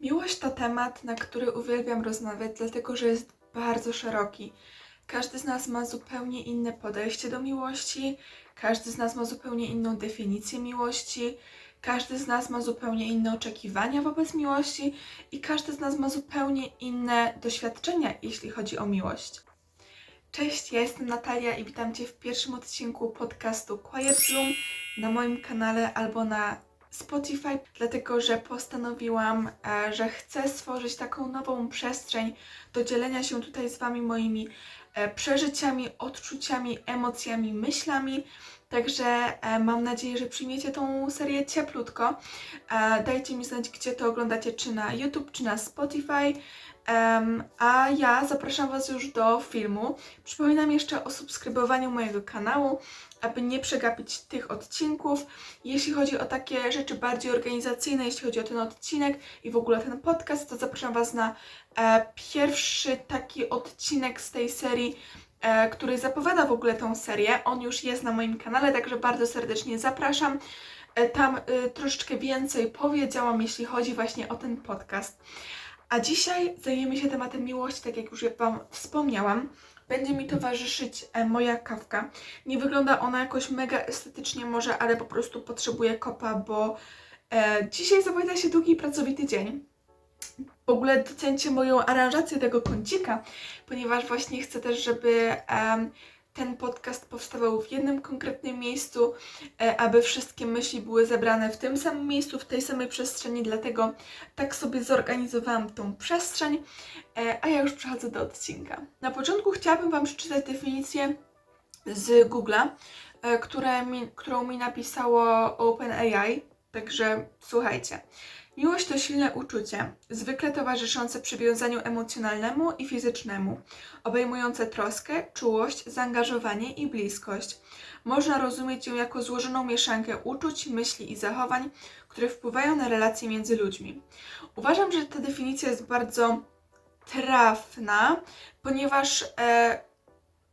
Miłość to temat, na który uwielbiam rozmawiać, dlatego że jest bardzo szeroki. Każdy z nas ma zupełnie inne podejście do miłości, każdy z nas ma zupełnie inną definicję miłości, każdy z nas ma zupełnie inne oczekiwania wobec miłości i każdy z nas ma zupełnie inne doświadczenia, jeśli chodzi o miłość. Cześć, ja jestem Natalia i witam Cię w pierwszym odcinku podcastu Quiet Bloom na moim kanale albo na Spotify, dlatego że postanowiłam, e, że chcę stworzyć taką nową przestrzeń do dzielenia się tutaj z Wami moimi e, przeżyciami, odczuciami, emocjami, myślami. Także e, mam nadzieję, że przyjmiecie tą serię cieplutko. E, Dajcie mi znać, gdzie to oglądacie, czy na YouTube, czy na Spotify. A ja zapraszam Was już do filmu. Przypominam jeszcze o subskrybowaniu mojego kanału, aby nie przegapić tych odcinków. Jeśli chodzi o takie rzeczy bardziej organizacyjne, jeśli chodzi o ten odcinek i w ogóle ten podcast, to zapraszam Was na e, pierwszy taki odcinek z tej serii, który zapowiada w ogóle tą serię. On już jest na moim kanale, także bardzo serdecznie zapraszam. E, tam e, troszeczkę więcej powiedziałam, jeśli chodzi właśnie o ten podcast. A dzisiaj zajmiemy się tematem miłości, tak jak już Wam wspomniałam. Będzie mi towarzyszyć e, moja kawka. Nie wygląda ona jakoś mega estetycznie może, ale po prostu potrzebuję kopa, bo e, dzisiaj zapowiada się długi i pracowity dzień. W ogóle docencie moją aranżację tego kącika, ponieważ właśnie chcę też, żeby em, ten podcast powstawał w jednym konkretnym miejscu, e, aby wszystkie myśli były zebrane w tym samym miejscu, w tej samej przestrzeni, dlatego tak sobie zorganizowałam tą przestrzeń, e, a ja już przechodzę do odcinka. Na początku chciałabym Wam przeczytać definicję z Google'a, e, którą mi napisało OpenAI, także słuchajcie. Miłość to silne uczucie, zwykle towarzyszące przywiązaniu emocjonalnemu i fizycznemu, obejmujące troskę, czułość, zaangażowanie i bliskość. Można rozumieć ją jako złożoną mieszankę uczuć, myśli i zachowań, które wpływają na relacje między ludźmi. Uważam, że ta definicja jest bardzo trafna, ponieważ e,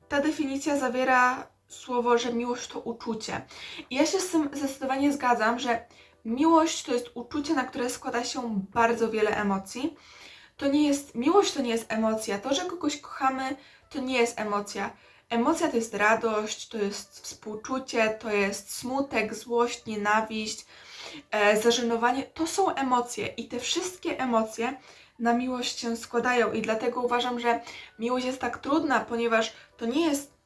ta definicja zawiera słowo, że miłość to uczucie. I ja się z tym zdecydowanie zgadzam, że miłość to jest uczucie, na które składa się bardzo wiele emocji. To nie jest, miłość to nie jest emocja. To, że kogoś kochamy, to nie jest emocja. Emocja to jest radość, to jest współczucie, to jest smutek, złość, nienawiść, e, zażenowanie. To są emocje i te wszystkie emocje na miłość się składają i dlatego uważam, że miłość jest tak trudna, ponieważ to nie jest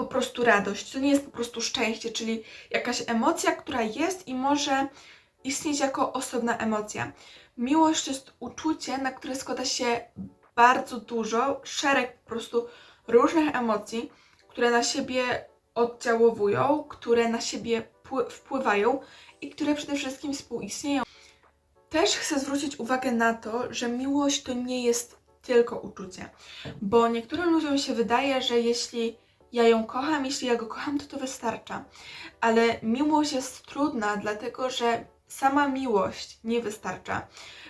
po prostu radość, to nie jest po prostu szczęście, czyli jakaś emocja, która jest i może istnieć jako osobna emocja. Miłość to jest uczucie, na które składa się bardzo dużo, szereg po prostu różnych emocji, które na siebie oddziałowują, które na siebie pły- wpływają i które przede wszystkim współistnieją. Też chcę zwrócić uwagę na to, że miłość to nie jest tylko uczucie, bo niektórym ludziom się wydaje, że jeśli ja ją kocham, jeśli ja go kocham, to to wystarcza. Ale miłość jest trudna, dlatego że sama miłość nie wystarcza.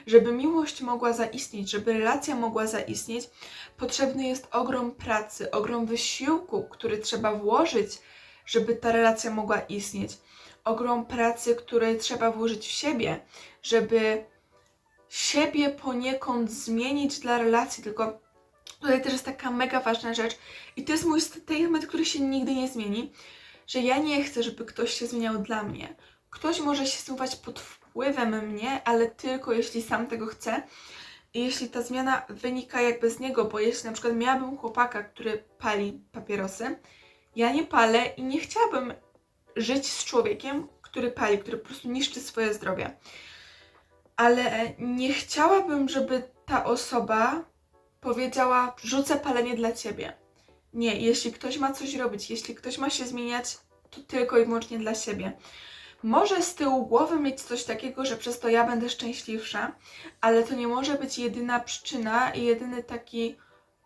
Żeby miłość mogła zaistnieć, żeby relacja mogła zaistnieć, potrzebny jest ogrom pracy, ogrom wysiłku, który trzeba włożyć, żeby ta relacja mogła istnieć. Ogrom pracy, który trzeba włożyć w siebie, żeby siebie poniekąd zmienić dla relacji. Tylko tutaj też jest taka mega ważna rzecz i to jest mój statement, który się nigdy nie zmieni, że ja nie chcę, żeby ktoś się zmieniał dla mnie. Ktoś może się zmieniać pod wpływem mnie, ale tylko jeśli sam tego chce. I jeśli ta zmiana wynika jakby z niego, bo jeśli na przykład miałabym chłopaka, który pali papierosy, ja nie palę i nie chciałabym żyć z człowiekiem, który pali, który po prostu niszczy swoje zdrowie. Ale nie chciałabym, żeby ta osoba powiedziała: Rzucę palenie dla ciebie. Nie, jeśli ktoś ma coś robić, jeśli ktoś ma się zmieniać, to tylko i wyłącznie dla siebie. Może z tyłu głowy mieć coś takiego, że przez to ja będę szczęśliwsza, ale to nie może być jedyna przyczyna i jedyny taki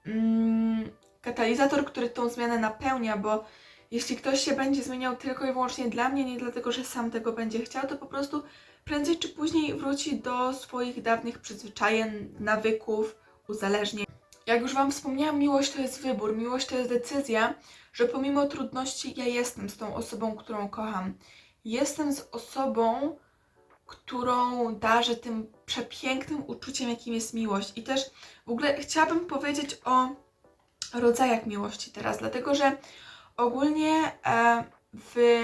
mm, katalizator, który tą zmianę napełnia, bo jeśli ktoś się będzie zmieniał tylko i wyłącznie dla mnie, nie dlatego, że sam tego będzie chciał, to po prostu prędzej czy później wróci do swoich dawnych przyzwyczajeń, nawyków, uzależnień. Jak już Wam wspomniałam, miłość to jest wybór, miłość to jest decyzja, że pomimo trudności ja jestem z tą osobą, którą kocham. Jestem z osobą, którą darzy tym przepięknym uczuciem, jakim jest miłość. I też w ogóle chciałabym powiedzieć o rodzajach miłości teraz, dlatego że ogólnie e, w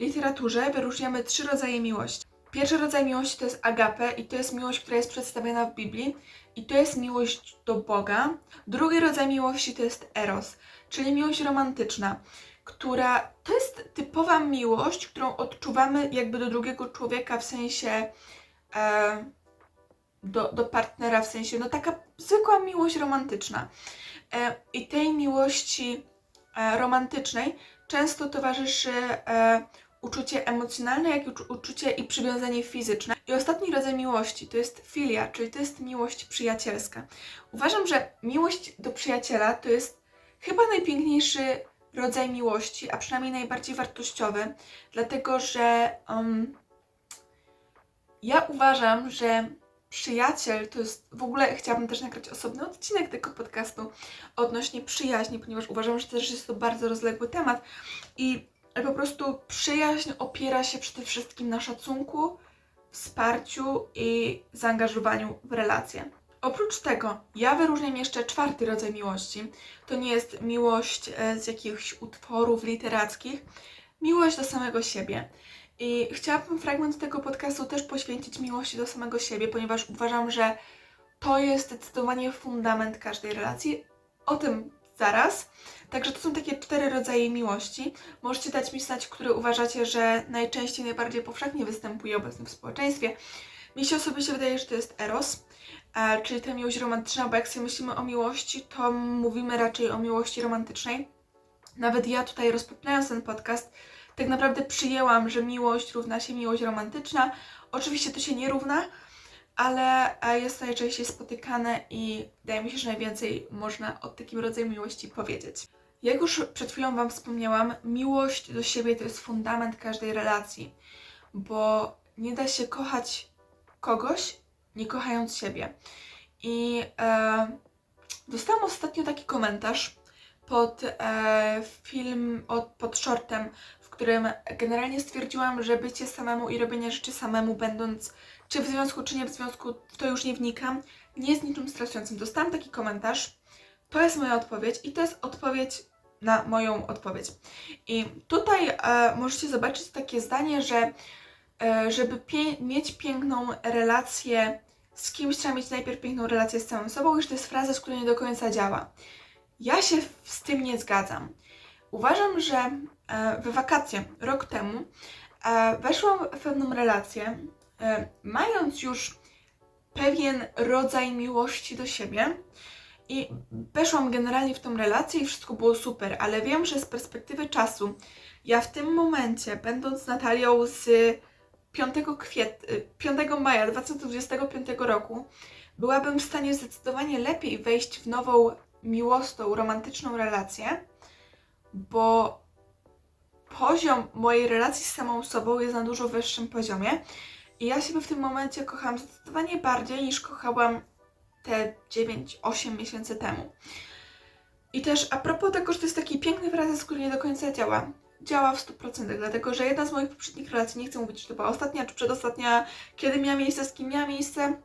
literaturze wyróżniamy trzy rodzaje miłości. Pierwszy rodzaj miłości to jest agape i to jest miłość, która jest przedstawiona w Biblii i to jest miłość do Boga. Drugi rodzaj miłości to jest eros, czyli miłość romantyczna, która to jest typowa miłość, którą odczuwamy jakby do drugiego człowieka w sensie e, do, do partnera, w sensie no taka zwykła miłość romantyczna. E, I tej miłości e, romantycznej często towarzyszy e, uczucie emocjonalne, jak i uczu- uczucie i przywiązanie fizyczne. I ostatni rodzaj miłości to jest filia, czyli to jest miłość przyjacielska. Uważam, że miłość do przyjaciela to jest chyba najpiękniejszy rodzaj miłości, a przynajmniej najbardziej wartościowy, dlatego że um, ja uważam, że przyjaciel to jest w ogóle chciałabym też nagrać osobny odcinek tego podcastu odnośnie przyjaźni, ponieważ uważam, że też jest to bardzo rozległy temat i po prostu przyjaźń opiera się przede wszystkim na szacunku, wsparciu i zaangażowaniu w relacje. Oprócz tego, ja wyróżniam jeszcze czwarty rodzaj miłości. To nie jest miłość e, z jakichś utworów literackich, miłość do samego siebie. I chciałabym fragment tego podcastu też poświęcić miłości do samego siebie, ponieważ uważam, że to jest zdecydowanie fundament każdej relacji. O tym zaraz. Także to są takie cztery rodzaje miłości. Możecie dać mi znać, które uważacie, że najczęściej, najbardziej powszechnie występuje obecnie w społeczeństwie. Mi się osobiście wydaje, że to jest eros, e, czyli ta miłość romantyczna, bo jak sobie myślimy o miłości, to mówimy raczej o miłości romantycznej. Nawet ja tutaj rozpoczynając ten podcast, tak naprawdę przyjęłam, że miłość równa się miłość romantyczna. Oczywiście to się nie równa, ale e, jest to najczęściej spotykane i wydaje mi się, że najwięcej można o takim rodzaju miłości powiedzieć. Jak już przed chwilą Wam wspomniałam, miłość do siebie to jest fundament każdej relacji, bo nie da się kochać kogoś, nie kochając siebie. I e, dostałam ostatnio taki komentarz pod e, film, od, pod shortem, w którym generalnie stwierdziłam, że bycie samemu i robienie rzeczy samemu, będąc czy w związku, czy nie w związku, w to już nie wnikam, nie jest niczym stresującym. Dostałam taki komentarz, to jest moja odpowiedź i to jest odpowiedź na moją odpowiedź. I tutaj e, możecie zobaczyć takie zdanie, że e, żeby pie- mieć piękną relację z kimś, trzeba mieć najpierw piękną relację z samym sobą, już to jest fraza, z której nie do końca działa. Ja się z tym nie zgadzam. Uważam, że e, w wakacje rok temu e, weszłam w pewną relację, mając już pewien rodzaj miłości do siebie i weszłam generalnie w tą relację i wszystko było super, ale wiem, że z perspektywy czasu ja w tym momencie, będąc Natalią z 5, kwiet... 5 maja 2025 roku, byłabym w stanie zdecydowanie lepiej wejść w nową miłosną, romantyczną relację, bo poziom mojej relacji z samą sobą jest na dużo wyższym poziomie i ja siebie w tym momencie kocham zdecydowanie bardziej niż kochałam te 9-8 miesięcy temu. I też a propos tego, że to jest taki piękny frazes, który nie do końca działa. Działa w 100%, dlatego że jedna z moich poprzednich relacji, nie chcę mówić, czy to była ostatnia, czy przedostatnia, kiedy miała miejsce, z kim miała miejsce,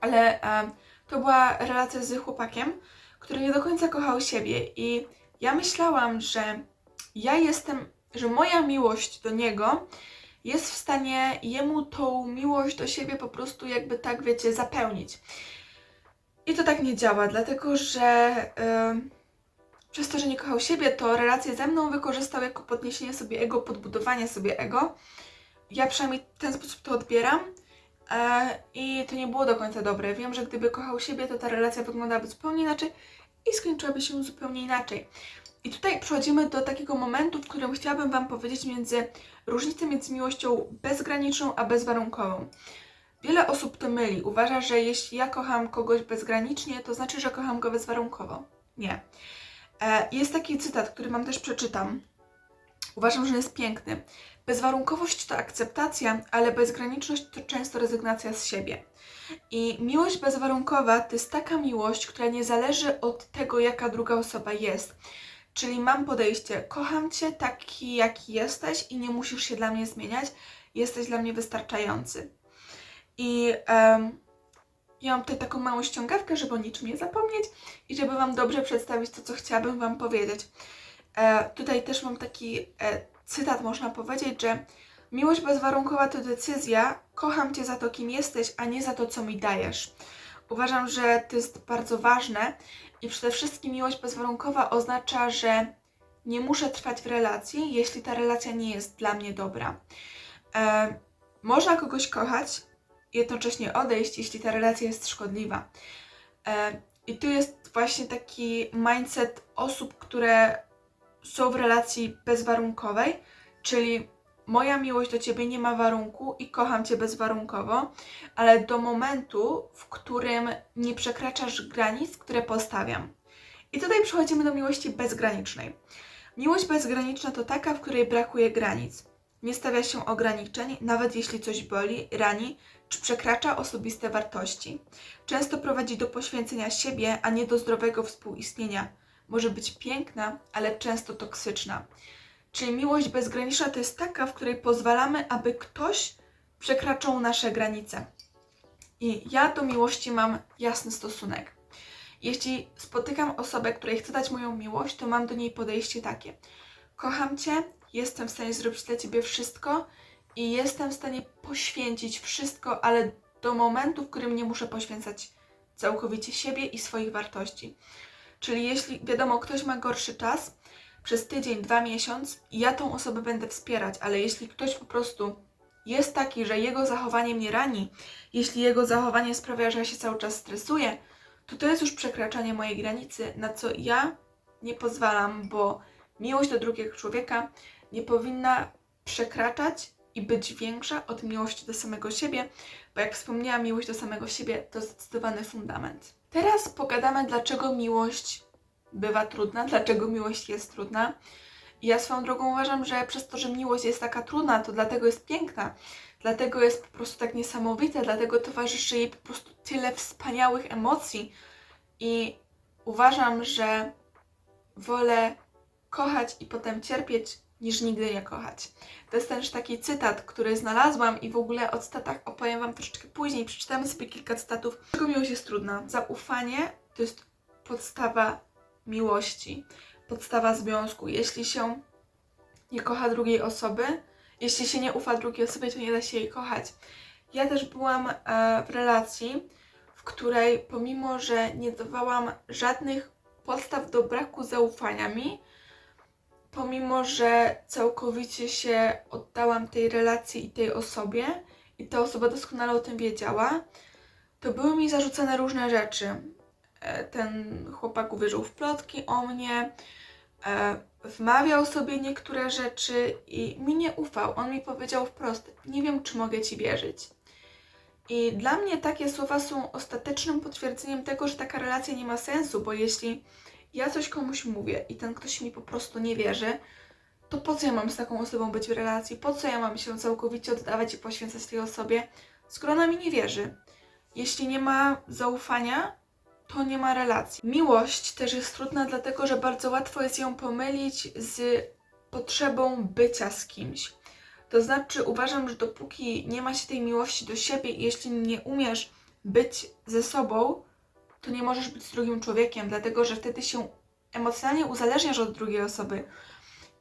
ale em, to była relacja z chłopakiem, który nie do końca kochał siebie i ja myślałam, że ja jestem, że moja miłość do niego jest w stanie jemu tą miłość do siebie po prostu jakby tak, wiecie, zapełnić. I to tak nie działa, dlatego że ym, przez to, że nie kochał siebie, to relację ze mną wykorzystał jako podniesienie sobie ego, podbudowanie sobie ego. Ja przynajmniej w ten sposób to odbieram. E, I to nie było do końca dobre. Wiem, że gdyby kochał siebie, to ta relacja wyglądałaby zupełnie inaczej i skończyłaby się zupełnie inaczej. I tutaj przechodzimy do takiego momentu, w którym chciałabym Wam powiedzieć między różnicę między miłością bezgraniczną a bezwarunkową. Wiele osób to myli. Uważa, że jeśli ja kocham kogoś bezgranicznie, to znaczy, że kocham go bezwarunkowo. Nie. E, Jest taki cytat, który Wam też przeczytam. Uważam, że jest piękny. Bezwarunkowość to akceptacja, ale bezgraniczność to często rezygnacja z siebie. I miłość bezwarunkowa to jest taka miłość, która nie zależy od tego, jaka druga osoba jest. Czyli mam podejście, kocham cię taki, jaki jesteś i nie musisz się dla mnie zmieniać, jesteś dla mnie wystarczający. I em, ja mam tutaj taką małą ściągawkę, żeby o niczym nie zapomnieć i żeby Wam dobrze przedstawić to, co chciałabym Wam powiedzieć. E, tutaj też mam taki e, cytat, można powiedzieć, że miłość bezwarunkowa to decyzja, kocham Cię za to, kim jesteś, a nie za to, co mi dajesz. Uważam, że to jest bardzo ważne i przede wszystkim miłość bezwarunkowa oznacza, że nie muszę trwać w relacji, jeśli ta relacja nie jest dla mnie dobra. E, można kogoś kochać, jednocześnie odejść, jeśli ta relacja jest szkodliwa. E, I tu jest właśnie taki mindset osób, które są w relacji bezwarunkowej, czyli moja miłość do ciebie nie ma warunku i kocham cię bezwarunkowo, ale do momentu, w którym nie przekraczasz granic, które postawiam. I tutaj przechodzimy do miłości bezgranicznej. Miłość bezgraniczna to taka, w której brakuje granic. Nie stawia się ograniczeń, nawet jeśli coś boli, rani czy przekracza osobiste wartości. Często prowadzi do poświęcenia siebie, a nie do zdrowego współistnienia. Może być piękna, ale często toksyczna. Czyli miłość bezgraniczna to jest taka, w której pozwalamy, aby ktoś przekraczał nasze granice. I ja do miłości mam jasny stosunek. Jeśli spotykam osobę, której chcę dać moją miłość, to mam do niej podejście takie. Kocham Cię, jestem w stanie zrobić dla Ciebie wszystko i jestem w stanie poświęcić wszystko, ale do momentu, w którym nie muszę poświęcać całkowicie siebie i swoich wartości. Czyli jeśli, wiadomo, ktoś ma gorszy czas, przez tydzień, dwa miesiąc, ja tą osobę będę wspierać, ale jeśli ktoś po prostu jest taki, że jego zachowanie mnie rani, jeśli jego zachowanie sprawia, że ja się cały czas stresuję, to to jest już przekraczanie mojej granicy, na co ja nie pozwalam, bo miłość do drugiego człowieka nie powinna przekraczać i być większa od miłości do samego siebie, bo jak wspomniałam, miłość do samego siebie to zdecydowany fundament. Teraz pogadamy, dlaczego miłość bywa trudna, dlaczego miłość jest trudna. I ja swoją drogą uważam, że przez to, że miłość jest taka trudna, to dlatego jest piękna, dlatego jest po prostu tak niesamowita, dlatego towarzyszy jej po prostu tyle wspaniałych emocji. I uważam, że wolę kochać i potem cierpieć, niż nigdy nie kochać. To jest też taki cytat, który znalazłam i w ogóle o cytatach opowiem Wam troszeczkę później. Przeczytamy sobie kilka cytatów. Dlaczego miłość jest trudna? Zaufanie to jest podstawa miłości, podstawa związku. Jeśli się nie kocha drugiej osoby, jeśli się nie ufa drugiej osobie, to nie da się jej kochać. Ja też byłam e, w relacji, w której pomimo, że nie dawałam żadnych podstaw do braku zaufania mi, pomimo, że całkowicie się oddałam tej relacji i tej osobie, i ta osoba doskonale o tym wiedziała, to były mi zarzucane różne rzeczy. E, Ten chłopak uwierzył w plotki o mnie, e, wmawiał sobie niektóre rzeczy i mi nie ufał. On mi powiedział wprost: Nie wiem, czy mogę ci wierzyć. I dla mnie takie słowa są ostatecznym potwierdzeniem tego, że taka relacja nie ma sensu, bo jeśli ja coś komuś mówię i ten ktoś mi po prostu nie wierzy, to po co ja mam z taką osobą być w relacji? Po co ja mam się całkowicie oddawać i poświęcać tej osobie, skoro ona mi nie wierzy? Jeśli nie ma zaufania, to nie ma relacji. Miłość też jest trudna, dlatego że bardzo łatwo jest ją pomylić z potrzebą bycia z kimś. To znaczy, uważam, że dopóki nie ma się tej miłości do siebie i jeśli nie umiesz być ze sobą, to nie możesz być z drugim człowiekiem, dlatego że wtedy się emocjonalnie uzależniasz od drugiej osoby.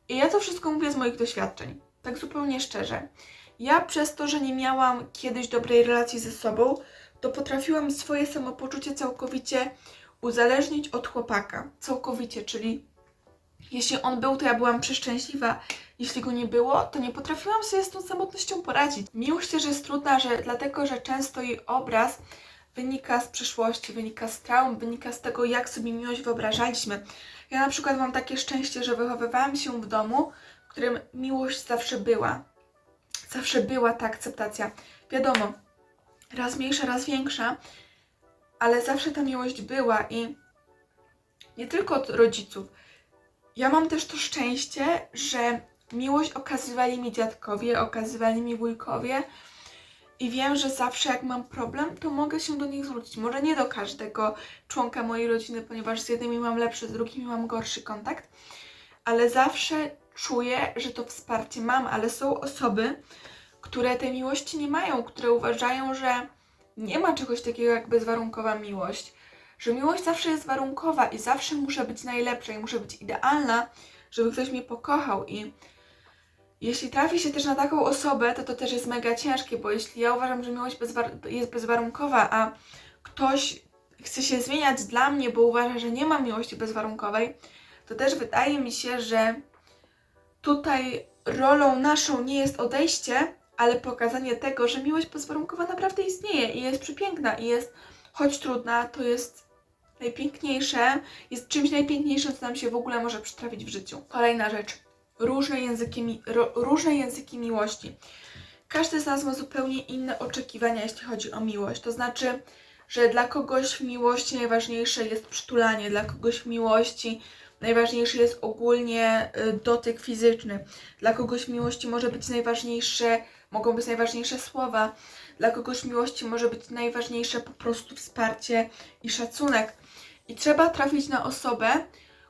I ja to wszystko mówię z moich doświadczeń, tak zupełnie szczerze. Ja przez to, że nie miałam kiedyś dobrej relacji ze sobą, to potrafiłam swoje samopoczucie całkowicie uzależnić od chłopaka. Całkowicie, czyli jeśli on był, to ja byłam przeszczęśliwa. Jeśli go nie było, to nie potrafiłam sobie z tą samotnością poradzić. Miłość też jest trudna, że dlatego, że często jej obraz wynika z przeszłości, wynika z traum, wynika z tego, jak sobie miłość wyobrażaliśmy. Ja na przykład mam takie szczęście, że wychowywałam się w domu, w którym miłość zawsze była. Zawsze była ta akceptacja. Wiadomo, raz mniejsza, raz większa, ale zawsze ta miłość była i nie tylko od rodziców. Ja mam też to szczęście, że miłość okazywali mi dziadkowie, okazywali mi wujkowie i wiem, że zawsze jak mam problem, to mogę się do nich zwrócić. Może nie do każdego członka mojej rodziny, ponieważ z jednymi mam lepszy, z drugimi mam gorszy kontakt, ale zawsze czuję, że to wsparcie mam, ale są osoby, które tej miłości nie mają, które uważają, że nie ma czegoś takiego jak bezwarunkowa miłość, że miłość zawsze jest warunkowa i zawsze muszę być najlepsza i muszę być idealna, żeby ktoś mnie pokochał. I jeśli trafi się też na taką osobę, to to też jest mega ciężkie, bo jeśli ja uważam, że miłość bezwar- jest bezwarunkowa, a ktoś chce się zmieniać dla mnie, bo uważa, że nie ma miłości bezwarunkowej, to też wydaje mi się, że tutaj rolą naszą nie jest odejście, ale pokazanie tego, że miłość bezwarunkowa naprawdę istnieje i jest przepiękna i jest, choć trudna, to jest najpiękniejsze, jest czymś najpiękniejszym, co nam się w ogóle może przytrafić w życiu. Kolejna rzecz. Różne języki, ro, różne języki miłości. Każdy z nas ma zupełnie inne oczekiwania, jeśli chodzi o miłość. To znaczy, że dla kogoś w miłości najważniejsze jest przytulanie, dla kogoś w miłości najważniejszy jest ogólnie y, dotyk fizyczny, dla kogoś w miłości może być najważniejsze, mogą być najważniejsze słowa, dla kogoś miłości może być najważniejsze po prostu wsparcie i szacunek. I trzeba trafić na osobę,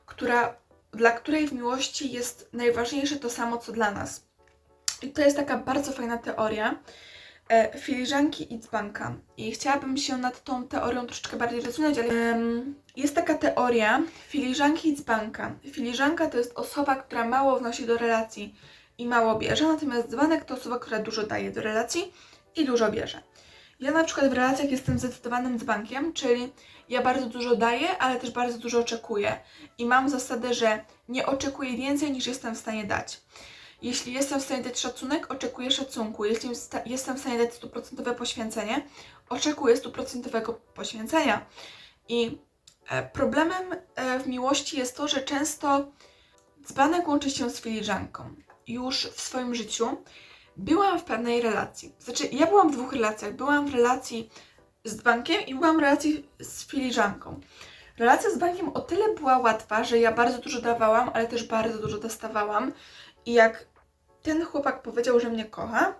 która, dla której w miłości jest najważniejsze to samo, co dla nas. I to jest taka bardzo fajna teoria e, filiżanki i dzbanka. I chciałabym się nad tą teorią troszeczkę bardziej rozwinąć, ale jest taka teoria filiżanki i dzbanka. Filiżanka to jest osoba, która mało wnosi do relacji i mało bierze, natomiast dzbanek to osoba, która dużo daje do relacji i dużo bierze. Ja na przykład w relacjach jestem zdecydowanym dzbankiem, czyli ja bardzo dużo daję, ale też bardzo dużo oczekuję. I mam zasadę, że nie oczekuję więcej niż jestem w stanie dać. Jeśli jestem w stanie dać szacunek, oczekuję szacunku. Jeśli jestem w stanie dać stuprocentowe poświęcenie, oczekuję stuprocentowego poświęcenia. I e, problemem e, w miłości jest to, że często dzbanek łączy się z filiżanką. Już w swoim życiu byłam w pewnej relacji. Znaczy, ja byłam w dwóch relacjach. Byłam w relacji z dzbankiem i byłam w relacji z filiżanką. Relacja z bankiem o tyle była łatwa, że ja bardzo dużo dawałam, ale też bardzo dużo dostawałam. I jak ten chłopak powiedział, że mnie kocha,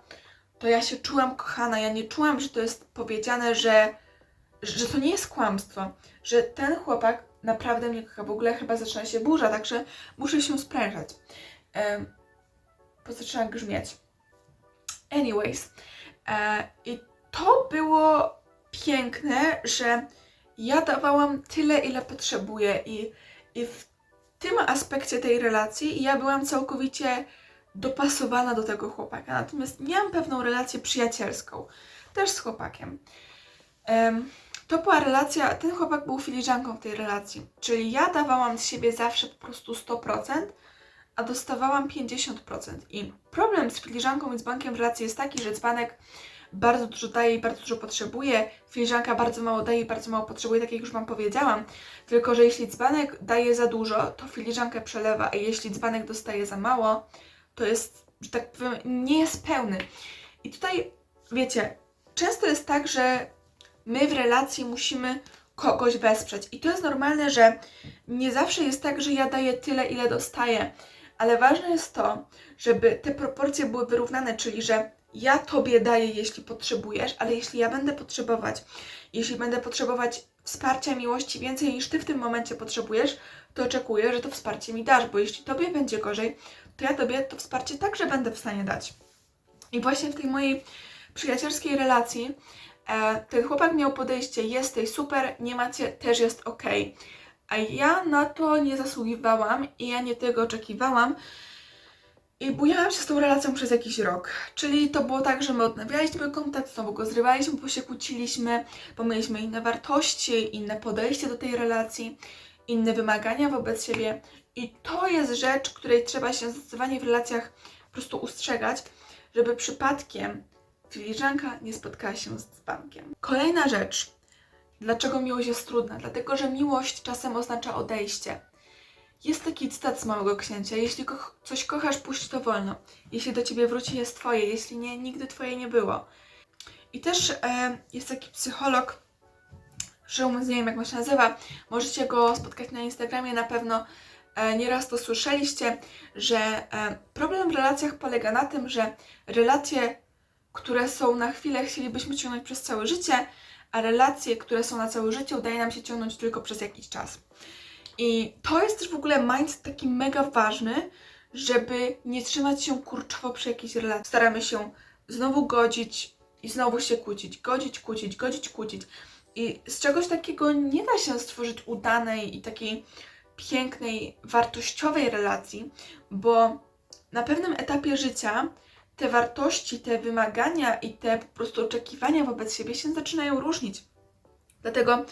to ja się czułam kochana. Ja nie czułam, że to jest powiedziane, że, że to nie jest kłamstwo, że ten chłopak naprawdę mnie kocha. W ogóle chyba zaczyna się burza, także muszę się sprężać. Bo zaczyna grzmieć. Anyways, e, i to było piękne, że ja dawałam tyle, ile potrzebuję i, i w tym aspekcie tej relacji ja byłam całkowicie dopasowana do tego chłopaka. Natomiast miałam pewną relację przyjacielską, też z chłopakiem. Em, to była relacja, ten chłopak był filiżanką w tej relacji, czyli ja dawałam z siebie zawsze po prostu 100%, a dostawałam 50%. I problem z filiżanką i z bankiem w relacji jest taki, że dzbanek bardzo dużo daje i bardzo dużo potrzebuje, filiżanka bardzo mało daje i bardzo mało potrzebuje, tak jak już Wam powiedziałam. Tylko, że jeśli dzbanek daje za dużo, to filiżankę przelewa, a jeśli dzbanek dostaje za mało, to jest, że tak powiem, nie jest pełny. I tutaj, wiecie, często jest tak, że my w relacji musimy kogoś wesprzeć. I to jest normalne, że nie zawsze jest tak, że ja daję tyle, ile dostaję, ale ważne jest to, żeby te proporcje były wyrównane, czyli że ja tobie daję, jeśli potrzebujesz, ale jeśli ja będę potrzebować, jeśli będę potrzebować wsparcia, miłości więcej niż ty w tym momencie potrzebujesz, to oczekuję, że to wsparcie mi dasz, bo jeśli tobie będzie gorzej, to ja tobie to wsparcie także będę w stanie dać. I właśnie w tej mojej przyjacielskiej relacji e, ten chłopak miał podejście, jesteś super, nie macie, też jest ok. A ja na to nie zasługiwałam i ja nie tego oczekiwałam. I bujałam się z tą relacją przez jakiś rok. Czyli to było tak, że my odnawialiśmy kontakt, znowu go zrywaliśmy, bo się kłóciliśmy, bo mieliśmy inne wartości, inne podejście do tej relacji, inne wymagania wobec siebie. I to jest rzecz, której trzeba się zdecydowanie w relacjach po prostu ustrzegać, żeby przypadkiem filiżanka nie spotkała się z dzbankiem. Kolejna rzecz. Dlaczego miłość jest trudna? Dlatego, że miłość czasem oznacza odejście. Jest taki cytat z Małego Księcia. Jeśli ko- coś kochasz, puść to wolno. Jeśli do ciebie wróci, jest twoje. Jeśli nie, nigdy twoje nie było. I też e, jest taki psycholog, że nie wiem jak on się nazywa. Możecie go spotkać na Instagramie na pewno. E, nieraz to słyszeliście, że e, problem w relacjach polega na tym, że relacje, które są na chwilę, chcielibyśmy ciągnąć przez całe życie, a relacje, które są na całe życie, udaje nam się ciągnąć tylko przez jakiś czas. I to jest też w ogóle mindset taki mega ważny, żeby nie trzymać się kurczowo przy jakiejś relacji. Staramy się znowu godzić i znowu się kłócić, godzić, kłócić, godzić, kłócić. I z czegoś takiego nie da się stworzyć udanej i takiej pięknej, wartościowej relacji, bo na pewnym etapie życia te wartości, te wymagania i te po prostu oczekiwania wobec siebie się zaczynają różnić. Dlatego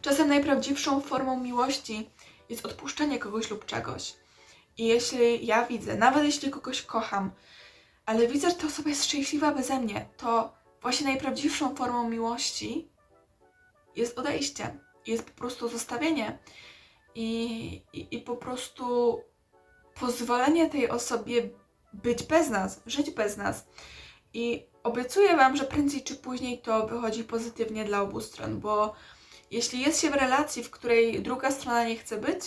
czasem najprawdziwszą formą miłości jest odpuszczenie kogoś lub czegoś. I jeśli ja widzę, nawet jeśli kogoś kocham, ale widzę, że ta osoba jest szczęśliwa beze mnie, to właśnie najprawdziwszą formą miłości jest odejście, jest po prostu zostawienie i, i, i po prostu pozwolenie tej osobie być bez nas, żyć bez nas. I obiecuję Wam, że prędzej czy później to wychodzi pozytywnie dla obu stron, bo jeśli jest się w relacji, w której druga strona nie chce być,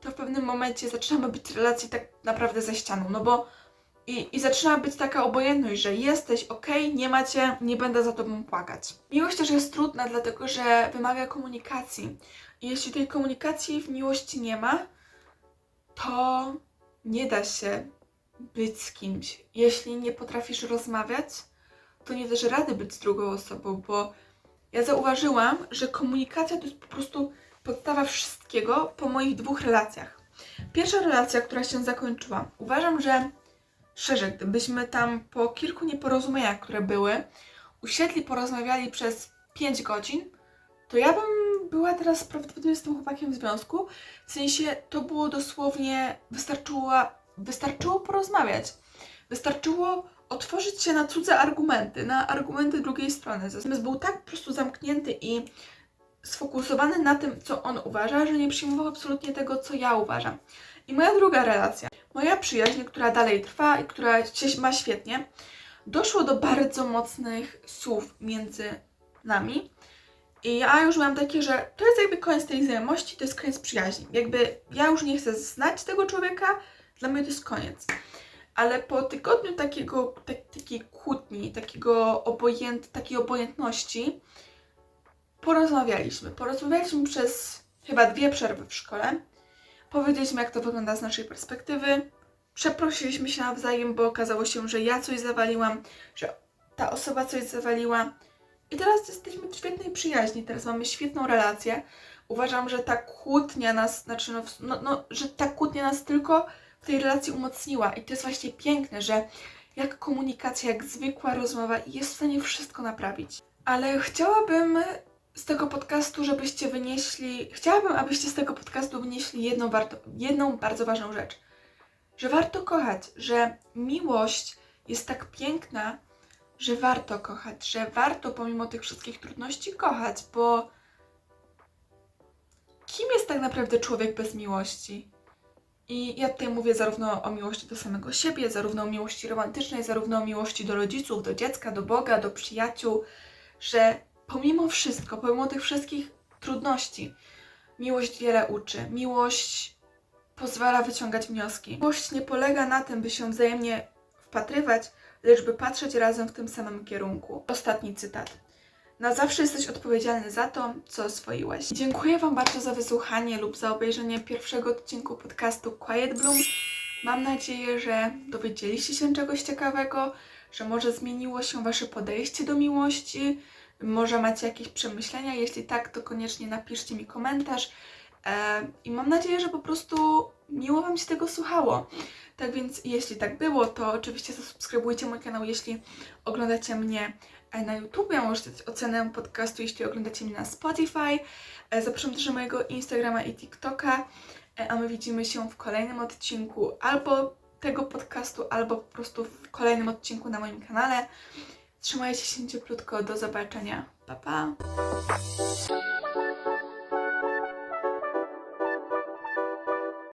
to w pewnym momencie zaczynamy być w relacji tak naprawdę ze ścianą, no bo i, i zaczyna być taka obojętność, że jesteś ok, nie macie, nie będę za tobą płakać. Miłość też jest trudna, dlatego że wymaga komunikacji. I jeśli tej komunikacji w miłości nie ma, to nie da się być z kimś. Jeśli nie potrafisz rozmawiać, to nie dasz rady być z drugą osobą, bo ja zauważyłam, że komunikacja to jest po prostu podstawa wszystkiego po moich dwóch relacjach. Pierwsza relacja, która się zakończyła, uważam, że szczerze, gdybyśmy tam po kilku nieporozumieniach, które były, usiedli, porozmawiali przez 5 godzin, to ja bym była teraz prawdopodobnie z tym chłopakiem w związku. W sensie to było dosłownie, wystarczyło, wystarczyło porozmawiać. Wystarczyło otworzyć się na cudze argumenty, na argumenty drugiej strony. Zamiast był tak po prostu zamknięty i sfokusowany na tym, co on uważa, że nie przyjmował absolutnie tego, co ja uważam. I moja druga relacja, moja przyjaźń, która dalej trwa i która się ma świetnie, doszło do bardzo mocnych słów między nami. I ja już mam takie, że to jest jakby koniec tej znajomości, to jest koniec przyjaźni. Jakby ja już nie chcę znać tego człowieka, dla mnie to jest koniec. Ale po tygodniu takiego, tak, takiej kłótni, takiego obojęt, takiej obojętności, porozmawialiśmy. Porozmawialiśmy przez chyba dwie przerwy w szkole. Powiedzieliśmy, jak to wygląda z naszej perspektywy. Przeprosiliśmy się nawzajem, bo okazało się, że ja coś zawaliłam, że ta osoba coś zawaliła. I teraz jesteśmy w świetnej przyjaźni, teraz mamy świetną relację. Uważam, że ta kłótnia nas, znaczy no, no, no że ta kłótnia nas tylko tej relacji umocniła. I to jest właśnie piękne, że jak komunikacja, jak zwykła rozmowa jest w stanie wszystko naprawić. Ale chciałabym z tego podcastu, żebyście wynieśli, chciałabym, abyście z tego podcastu wynieśli jedną, warto, jedną bardzo ważną rzecz. Że warto kochać, że miłość jest tak piękna, że warto kochać, że warto pomimo tych wszystkich trudności kochać, bo kim jest tak naprawdę człowiek bez miłości? I ja tutaj mówię zarówno o miłości do samego siebie, zarówno o miłości romantycznej, zarówno o miłości do rodziców, do dziecka, do Boga, do przyjaciół, że pomimo wszystko, pomimo tych wszystkich trudności, miłość wiele uczy. Miłość pozwala wyciągać wnioski. Miłość nie polega na tym, by się wzajemnie wpatrywać, lecz by patrzeć razem w tym samym kierunku. Ostatni cytat. Na zawsze jesteś odpowiedzialny za to, co oswoiłeś. Dziękuję Wam bardzo za wysłuchanie lub za obejrzenie pierwszego odcinku podcastu Quiet Bloom. Mam nadzieję, że dowiedzieliście się czegoś ciekawego, że może zmieniło się Wasze podejście do miłości, może macie jakieś przemyślenia. Jeśli tak, to koniecznie napiszcie mi komentarz. E, I mam nadzieję, że po prostu miło Wam się tego słuchało. Tak więc, jeśli tak było, to oczywiście zasubskrybujcie mój kanał, jeśli oglądacie mnie na YouTube. Możecie dać ocenę podcastu, jeśli oglądacie mnie na Spotify. E, Zapraszam też na mojego Instagrama i TikToka. E, A my widzimy się w kolejnym odcinku albo tego podcastu, albo po prostu w kolejnym odcinku na moim kanale. Trzymajcie się cieplutko, do zobaczenia. Pa, pa!